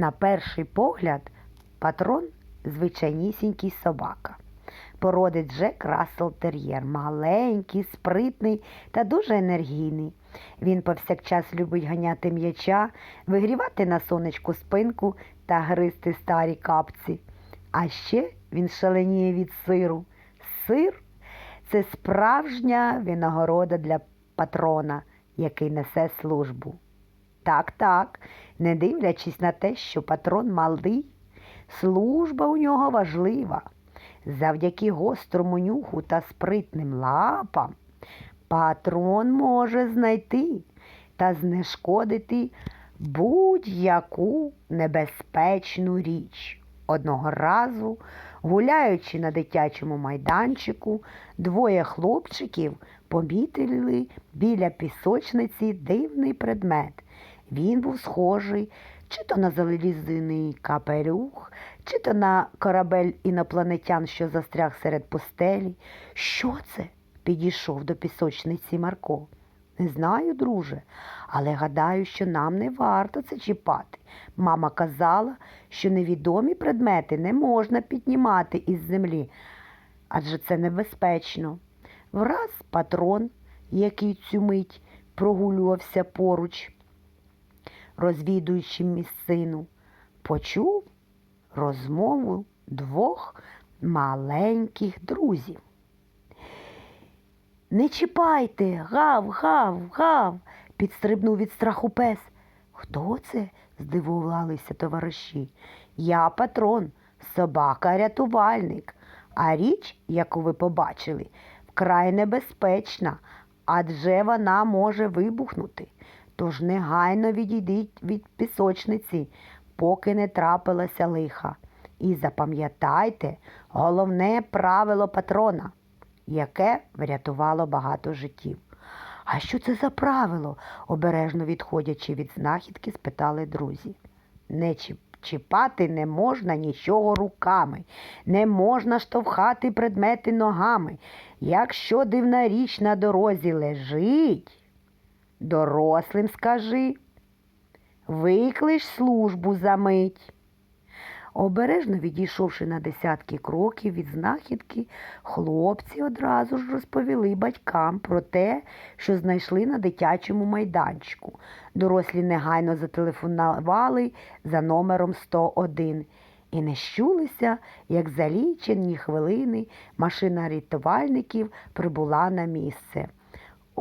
На перший погляд, патрон звичайнісінький собака. Породи Джек Рассел Тер'єр, маленький, спритний та дуже енергійний. Він повсякчас любить ганяти м'яча, вигрівати на сонечку спинку та гризти старі капці. А ще він шаленіє від сиру. Сир це справжня винагорода для патрона, який несе службу. Так, так, не дивлячись на те, що патрон малий, служба у нього важлива. Завдяки гострому нюху та спритним лапам патрон може знайти та знешкодити будь-яку небезпечну річ. Одного разу, гуляючи на дитячому майданчику, двоє хлопчиків помітили біля пісочниці дивний предмет. Він був схожий чи то на залізний капелюх, чи то на корабель інопланетян, що застряг серед пустелі. Що це? підійшов до пісочниці Марко. Не знаю, друже, але гадаю, що нам не варто це чіпати. Мама казала, що невідомі предмети не можна піднімати із землі, адже це небезпечно. Враз патрон, який цю мить прогулювався поруч, розвідуючи місцину, почув розмову двох маленьких друзів. Не чіпайте, гав, гав, гав, підстрибнув від страху пес. Хто це? здивувалися товариші. Я патрон, собака-рятувальник. А річ, яку ви побачили, вкрай небезпечна, адже вона може вибухнути. Тож негайно відійдіть від пісочниці, поки не трапилося лиха. І запам'ятайте головне правило патрона, яке врятувало багато життів. А що це за правило? обережно відходячи від знахідки, спитали друзі. Не чіпати не можна нічого руками, не можна штовхати предмети ногами. Якщо дивна річ на дорозі лежить, дорослим скажи, виклич службу за мить. Обережно відійшовши на десятки кроків від знахідки, хлопці одразу ж розповіли батькам про те, що знайшли на дитячому майданчику. Дорослі негайно зателефонували за номером 101 і не щулися, як за лічені хвилини машина рятувальників прибула на місце.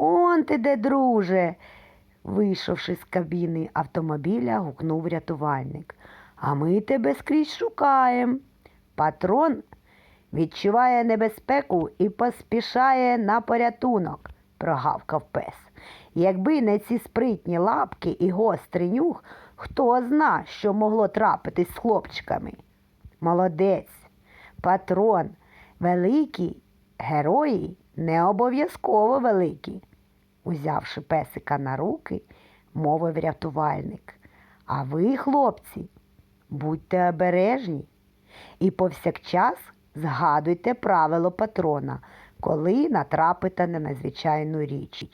Он ти де, друже. Вийшовши з кабіни автомобіля, гукнув рятувальник. А ми тебе скрізь шукаємо. Патрон відчуває небезпеку і поспішає на порятунок, прогавкав пес. Якби не ці спритні лапки і гострий нюх, хто зна, що могло трапитись з хлопчиками. Молодець, патрон, великі герої не обов'язково великі. Узявши песика на руки, мовив рятувальник. А ви, хлопці, будьте обережні і повсякчас згадуйте правило патрона, коли натрапите на надзвичайну річ.